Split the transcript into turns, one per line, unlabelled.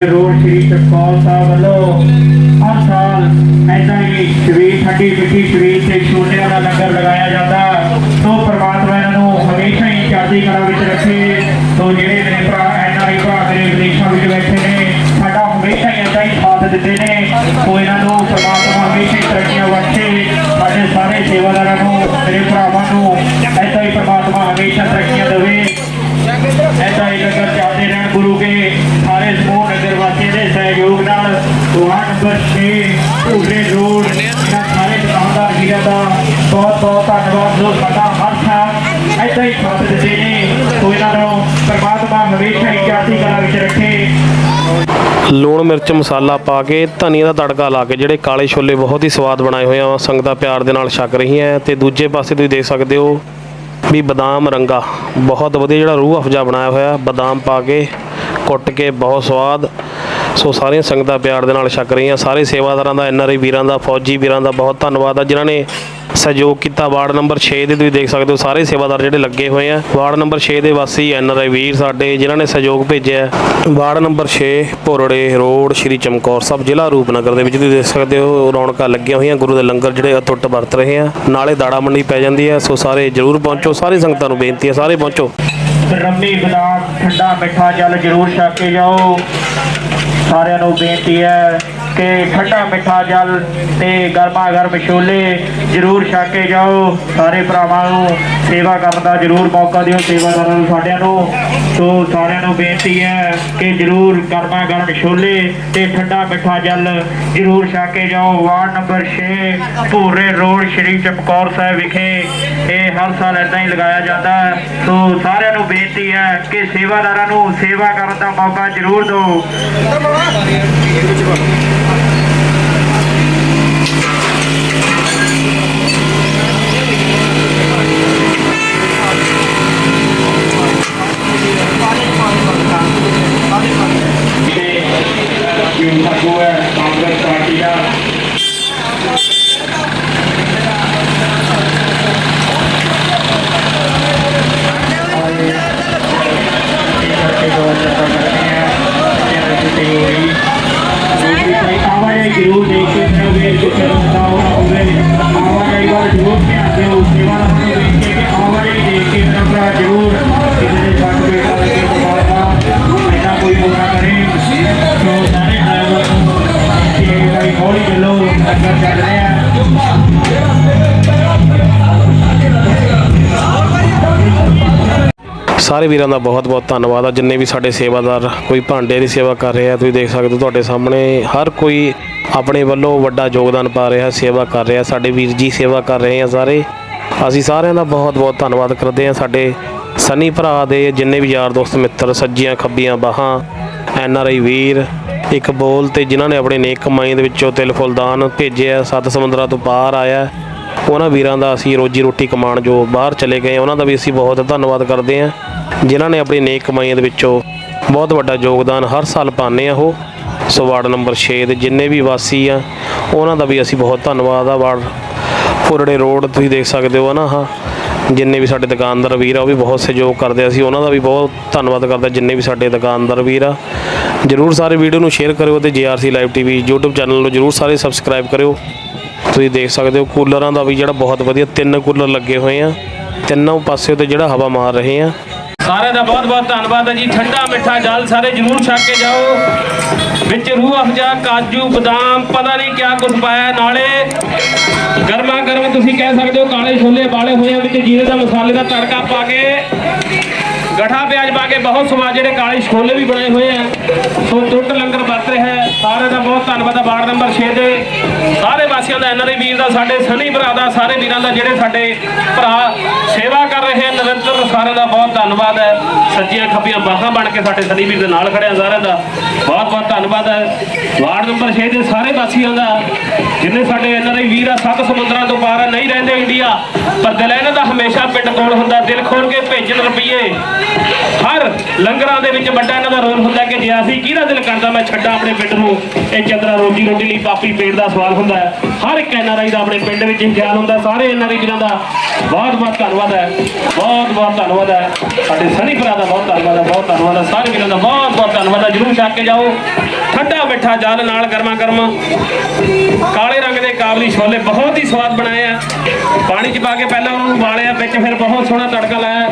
Road ਸ਼੍ਰੀ ਚਕੌਲ ਸਾਹਿਬ ਵੱਲੋਂ ਹਰ ਸਾਲ ਐਦਾਂ ਹੀ ਸ਼ਵੀਰ ਠੰਡੀ ਮਿੱਠੀ ਸ਼ਵੀਰ ਤੇ ਛੋਟਿਆਂ ਦਾ ਲੰਗਰ ਲਗਾਇਆ ਜਾਂਦਾ। ਸੋ ਪ੍ਰਮਾਤਮਾ ਇਹਨਾਂ ਨੂੰ ਹਮੇਸ਼ਾ ਹੀ ਚੜ੍ਹਦੀ ਕਲਾ ਵਿੱਚ ਰੱਖੇ। ਸੋ ਜਿਹੜੇ ਮੇਰੇ ਭਰਾ ਹੀ ਭਰਾ ਮੇਰੇ ਵਿਦੇਸ਼ਾਂ ਵਿੱਚ ਬੈਠੇ ਨੇ, ਸਾਡਾ ਹਮੇਸ਼ਾ ਹੀ ਏਦਾਂ ਹੀ ਸਾਥ ਦਿੰਦੇ ਨੇ। ਸੋ ਇਹਨਾਂ ਨੂੰ ਪ੍ਰਮਾਤਮਾ ਹਮੇਸ਼ਾ ਹੀ ਤਰੱਕੀਆਂ ਬਖਸ਼ੇ। ਸਾਡੇ ਸਾਰੇ ਸੇਵਾਦਾਰਾਂ ਨੂੰ, ਮੇਰੇ ਭਰਾ
ਲੂਣ, ਮਿਰਚ, ਮਸਾਲਾ ਪਾ ਕੇ ਧਨੀਆ ਦਾ ਤੜਕਾ ਲਾ ਕੇ ਜਿਹੜੇ ਕਾਲੇ ਛੋਲੇ ਬਹੁਤ ਹੀ ਸਵਾਦ ਬਣਾਏ ਹੋਏ ਆ ਸੰਗਤਾਂ ਪਿਆਰ ਦੇ ਨਾਲ ਛਕ ਰਹੀਆਂ ਤੇ ਦੂਜੇ ਪਾਸੇ ਤੁਸੀਂ ਦੇਖ ਸਕਦੇ ਹੋ ਵੀ ਬਦਾਮ ਰੰਗਾ, ਬਹੁਤ ਵਧੀਆ ਜਿਹੜਾ ਰੂਹ ਅਫਜਾ ਬਣਾਇਆ ਹੋਇਆ, ਬਦਾਮ ਪਾ ਕੇ ਕੁੱਟ ਕੇ ਬਹੁਤ ਸਵਾਦ। ਸੋ ਸਾਰੀਆਂ ਸੰਗਤਾਂ ਪਿਆਰ ਦੇ ਨਾਲ ਛਕ ਰਹੀਆਂ, ਸਾਰੇ ਸੇਵਾਦਾਰਾਂ ਦਾ ਐਨਆਰਆਈ ਵੀਰਾਂ ਦਾ, ਫੌਜੀ ਵੀਰਾਂ ਦਾ ਬਹੁਤ ਧੰਨਵਾਦ ਆ, ਜਿਨ੍ਹਾਂ ਨੇ ਸਹਿਯੋਗ ਕੀਤਾ। ਵਾਰਡ ਨੰਬਰ 6 ਦੇ ਤੁਸੀਂ ਦੇਖ ਸਕਦੇ ਹੋ, ਸਾਰੇ ਸੇਵਾਦਾਰ ਜਿਹੜੇ ਲੱਗੇ ਹੋਏ ਆ। ਵਾਰਡ ਨੰਬਰ 6 ਦੇ ਵਾਸੀ ਐਨਆਰਆਈ ਵੀਰ ਸਾਡੇ, ਜਿਨ੍ਹਾਂ ਨੇ ਸਹਿਯੋਗ ਭੇਜਿਆ ward number 6 Bhorde road, Shri Chamkaur Sahib, ਜ਼ਿਲ੍ਹਾ ਰੂਪਨਗਰ ਦੇ ਵਿੱਚ ਤੁਸੀਂ ਦੇਖ ਸਕਦੇ ਹੋ, ਰੌਣਕਾਂ ਲੱਗੀਆਂ ਹੋਈਆਂ। ਗੁਰੂ ਦੇ ਲੰਗਰ ਜਿਹੜੇ ਅਟੁੱਟ ਵਰਤ ਰਹੇ ਆ। ਨਾਲੇ ਦਾੜਾ ਮੰਡੀ ਪੈ ਜਾਂਦੀ ਹੈ ਸੋ ਸਾਰੇ ਜਰੂਰ ਪਹੁੰਚੋ। ਸਾਰੇ ਸੰਗਤਾਂ ਨੂੰ ਬੇਨਤੀ ਹੈ ਸਾਰੇ ਪਹੁੰਚੋ।
ਰੰਮੀ ਬਦਾਮ ਠੰਡਾ ਮਿੱਠਾ ਜਲ ਜ਼ਰੂਰ ਛਕ ਕੇ ਜਾਓ ਸਾਰਿਆਂ ਨੂੰ ਬੇਨਤੀ ਹੈ ਕਿ ਠੰਡਾ ਮਿੱਠਾ ਜਲ ਤੇ ਗਰਮਾ ਗਰਮ ਛੋਲੇ ਜ਼ਰੂਰ ਛਕ ਕੇ ਜਾਓ। ਸਾਰੇ ਭਰਾਵਾਂ ਨੂੰ ਸੇਵਾ ਕਰਨ ਦਾ ਜ਼ਰੂਰ ਮੌਕਾ ਦਿਓ ਸੇਵਾਦਾਰਾਂ ਨੂੰ ਸਾਡਿਆਂ ਨੂੰ। ਸੋ ਸਾਰਿਆਂ ਨੂੰ ਬੇਨਤੀ ਹੈ ਕਿ ਜ਼ਰੂਰ ਗਰਮਾ ਗਰਮ ਛੋਲੇ ਤੇ ਠੰਡਾ ਮਿੱਠਾ ਜਲ ਜ਼ਰੂਰ ਛਕ ਕੇ ਜਾਓ। ਵਾਰਡ ਨੰਬਰ 6 ਭੂਰੇ ਰੋਡ, ਸ਼੍ਰੀ ਚਮਕੌਰ ਸਾਹਿਬ ਵਿਖੇ ਇਹ ਹਰ ਸਾਲ ਇਦਾਂ ਹੀ ਲਗਾਇਆ ਜਾਂਦਾ ਹੈ। ਸੋ ਸਾਰਿਆਂ ਨੂੰ ਬੇਨਤੀ ਹੈ ਕਿ ਸੇਵਾਦਾਰਾਂ ਨੂੰ ਸੇਵਾ ਕਰਨ ਦਾ ਮੌਕਾ ਜ਼ਰੂਰ ਦਿਓ। ਇਹ ਸਾਗੋ ਹੈ ਕਾਂਗਰਸ ਸਾਰੇ
ਵੀਰਾਂ ਦਾ ਬਹੁਤ-ਬਹੁਤ ਧੰਨਵਾਦ ਆ। ਜਿੰਨੇ ਵੀ ਸਾਡੇ ਸੇਵਾਦਾਰ ਕੋਈ ਭਾਂਡੇ ਦੀ ਸੇਵਾ ਕਰ ਰਿਹਾ ਤੁਸੀਂ ਦੇਖ ਸਕਦੇ ਹੋ ਤੁਹਾਡੇ ਸਾਹਮਣੇ ਹਰ ਕੋਈ ਆਪਣੇ ਵੱਲੋਂ ਵੱਡਾ ਯੋਗਦਾਨ ਪਾ ਰਿਹਾ, ਸੇਵਾ ਕਰ ਰਿਹਾ, ਸਾਡੇ ਵੀਰ ਜੀ ਸੇਵਾ ਕਰ ਰਹੇ ਆ ਸਾਰੇ। ਅਸੀਂ ਸਾਰਿਆਂ ਦਾ ਬਹੁਤ-ਬਹੁਤ ਧੰਨਵਾਦ ਕਰਦੇ ਆ ਸਾਡੇ ਸਨੀ ਭਰਾ ਦੇ ਜਿੰਨੇ ਵੀ ਯਾਰ ਦੋਸਤ ਮਿੱਤਰ, ਸੱਜੀਆਂ, ਖੱਬੀਆਂ, ਬਾਹਾਂ, ਐਨ ਆਰ ਆਈ ਵੀਰ, ਇੱਕ ਬੋਲ ਤੇ ਜਿਨ੍ਹਾਂ ਨੇ ਆਪਣੇ ਨੇਕ ਕਮਾਈ ਦੇ ਵਿੱਚੋਂ ਤਿਲ ਫੁੱਲ ਦਾਨ ਭੇਜਿਆ, ਸੱਤ ਸਮੁੰਦਰਾਂ ਤੋਂ ਪਾਰ ਆਇਆ। ਉਹਨਾਂ ਵੀਰਾਂ ਦਾ ਅਸੀਂ ਰੋਜੀ ਰੋਟੀ ਕਮਾਉਣ ਜੋ ਬਾਹਰ ਚਲੇ ਗਏ ਉਹਨਾਂ ਦਾ ਵੀ ਅਸੀਂ ਬਹੁਤ ਧੰਨਵਾਦ ਕਰਦੇ ਹਾਂ, ਜਿਨ੍ਹਾਂ ਨੇ ਆਪਣੀ ਨੇਕ ਕਮਾਈਆਂ ਦੇ ਵਿੱਚੋਂ ਬਹੁਤ ਵੱਡਾ ਯੋਗਦਾਨ ਹਰ ਸਾਲ ਪਾਉਂਦੇ ਆ ਉਹ। ਸੋ ਵਾਰਡ ਨੰਬਰ 6 ਦੇ ਜਿੰਨੇ ਵੀ ਵਾਸੀ ਆ, ਉਹਨਾਂ ਦਾ ਵੀ ਅਸੀਂ ਬਹੁਤ ਧੰਨਵਾਦ ਆ। ਵਾਰਡ ਫੁਰੜੇ ਰੋਡ ਤੁਸੀਂ ਦੇਖ ਸਕਦੇ ਹੋ ਨਾ ਹਾਂ ਜਿੰਨੇ ਵੀ ਸਾਡੇ ਦੁਕਾਨਦਾਰ ਵੀਰ ਆ, ਉਹ ਵੀ ਬਹੁਤ ਸਹਿਯੋਗ ਕਰਦੇ ਆ। ਅਸੀਂ ਉਹਨਾਂ ਦਾ ਵੀ ਬਹੁਤ ਧੰਨਵਾਦ ਕਰਦੇ ਜਿੰਨੇ ਵੀ ਸਾਡੇ ਦੁਕਾਨਦਾਰ ਵੀਰ ਆ। ਜਰੂਰ ਸਾਰੇ ਵੀਡੀਓ ਨੂੰ ਸ਼ੇਅਰ ਕਰਿਓ ਤੇ GRC live TV YouTube channel ਨੂੰ ਜਰੂਰ ਸਾਰੇ ਸਬਸਕ੍ਰਾਈਬ ਕਰਿਓ। ਤੁਸੀਂ ਦੇਖ ਸਕਦੇ ਹੋ ਕੂਲਰਾਂ ਦਾ ਵੀ ਜਿਹੜਾ ਬਹੁਤ ਵਧੀਆ ਤਿੰਨ ਕੂਲਰ ਲੱਗੇ ਹੋਏ ਆ। ਤਿੰਨੋਂ ਪਾਸੇ ਤੇ ਜਿਹੜਾ ਹਵਾ ਮਾਰ ਰਹੇ ਆ।
ਸਾਰਿਆਂ ਦਾ ਬਹੁਤ ਬਹੁਤ ਧੰਨਵਾਦ ਹੈ ਜੀ। ਠੰਡਾ ਮਿੱਠਾ ਜਲ ਸਾਰੇ ਜਰੂਰ ਛਕ ਕੇ ਜਾਓ। ਵਿੱਚ ਰੂਹ ਅਫਜਾ, ਕਾਜੂ, ਬਦਾਮ, ਪਤਾ ਨਹੀਂ ਕਿਆ ਕੁਝ ਪਾਇਆ। ਨਾਲੇ ਗਰਮਾ ਗਰਮ ਤੁਸੀਂ ਕਹਿ ਸਕਦੇ ਹੋ ਕਾਲੇ ਛੋਲੇ ਬਾਲੇ ਹੋਏ ਵਿੱਚ ਜੀਰੇ ਦਾ ਮਸਾਲੇ ਦਾ ਤੜਕਾ ਪਾ ਕੇ ਗਠਾ ਪਿਆਜ਼ ਪਾ ਕੇ ਬਹੁਤ ਸਵਾਦ ਜਿਹੜੇ ਕਾਲੇ ਛੋਲੇ ਵੀ ਬਣਾਏ ਹੋਏ ਆ। ਸੋ ਟੁੱਟ ਲੰਗਰ ਵਰਤ ਰਿਹਾ ਹੈ। ਸਾਰਿਆਂ ਦਾ ਬਹੁਤ ਧੰਨਵਾਦ ਆ ਵਾਰਡ ਨੰਬਰ 6 ਦੇ। ਸਾਰੇ ਵਾਸੀਆਂ ਦਾ ਐਨਆਰਆਈ ਵੀਰ ਦਾ, ਸਾਡੇ ਸਨੀ ਭਰਾ ਦਾ, ਸਾਰੇ ਵੀਰਾਂ ਦਾ ਜਿਹੜੇ ਸਾਡੇ ਭਰਾ ਸੇਵਾ ਕਰ ਰਹੇ ਆ, ਨਿਰੰਤਰ ਸਾਰਿਆਂ ਦਾ ਬਹੁਤ ਧੰਨਵਾਦ ਹੈ। ਸੱਜੀਆਂ ਖੱਬੀਆਂ ਬਾਹਾਂ ਬਣ ਕੇ ਸਾਡੇ ਸਨੀ ਵੀਰ ਦੇ ਨਾਲ ਖੜਿਆ ਸਾਰਿਆਂ ਦਾ। ਬਹੁਤ ਬਹੁਤ ਧੰਨਵਾਦ ਹੈ। ਵਾਰਡ ਨੰਬਰ 6 ਦੇ ਸਾਰੇ ਵਾਸੀਆਂ ਦਾ, ਜਿੰਨੇ ਸਾਡੇ ਐਨਆਰਆਈ ਵੀਰ ਆ, ਸੱਤ ਸਮੁੰਦਰਾਂ ਤੋਂ ਪਾਰ ਨਹੀਂ ਰਹਿੰਦੇ ਇੰਡੀਆ। ਪਰ ਦਿਲ ਇਹਨਾਂ ਦਾ, ਹਮੇਸ਼ਾ ਪਿੰਡ ਕੋਲ ਹੁੰਦਾ, ਦਿਲ ਖੋਲ ਕੇ ਭੇਜਣ ਰੁਪਈਏ। ਹਰ ਲੰਗਰਾਂ ਦੇ ਵਿੱਚ ਵੱਡਾ ਇਹਨਾਂ ਦਾ ਰੋਲ ਹੁੰਦਾ ਕਿ ਜੇ ਅਸੀਂ ਕਿਹਦਾ ਦਿਲ ਕਰਦਾ ਮੈਂ ਛੱਡਾਂ ਆਪਣੇ ਪਿੰਡ ਨੂੰ, ਇਹ ਚੰਗਾ ਤਰ੍ਹਾਂ ਰੋਜੀ ਰੋਟੀ ਲਈ ਪਾਪੀ ਪੇਟ ਦਾ ਸਵਾਲ ਹੁੰਦਾ ਹਰ ਇੱਕ ਐਨਆਰਆਈ ਦਾ ਆਪਣੇ ਪਿੰਡ ਵਿੱਚ ਖਿਆਲ ਹੁੰਦਾ, ਸਾਰੇ ਐਨਆਰਆਈ ਵੀਰਾਂ ਦਾ ਬਹੁਤ ਬਹੁਤ ਧੰਨਵਾਦ ਹੈ। ਬਹੁਤ ਬਹੁਤ ਧੰਨਵਾਦ ਹੈ। ਸਾਡੇ ਸਣੀ ਭਰਾ ਦਾ ਬਹੁਤ ਧੰਨਵਾਦ ਹੈ, ਬਹੁਤ ਧੰਨਵਾਦ ਹੈ। ਸਾਰੇ ਵੀਰਾਂ ਦਾ ਬਹੁਤ ਬਹੁਤ ਧੰਨਵਾਦ ਹੈ। ਜਰੂਰ ਛੱਕ ਕੇ ਜਾਓ। ਠੰਡਾ ਮਿੱਠਾ ਜਲ ਨਾਲ ਗਰਮਾ ਗਰਮ। ਕਾਲੇ ਰੰਗ ਦੇ ਕਾਬਲੀ ਛੋਲੇ ਬਹੁਤ ਹੀ ਸਵਾਦ ਬਣਾਏ ਆ। ਪਾਣੀ ਚ ਪਾ ਕੇ ਪਹਿਲਾਂ ਉਹਨਾਂ ਨੂੰ ਉਬਾਲਿਆ, ਵਿੱਚ ਫਿਰ ਬਹੁਤ ਸੋਹਣਾ ਤੜਕਾ ਲਾਇਆ।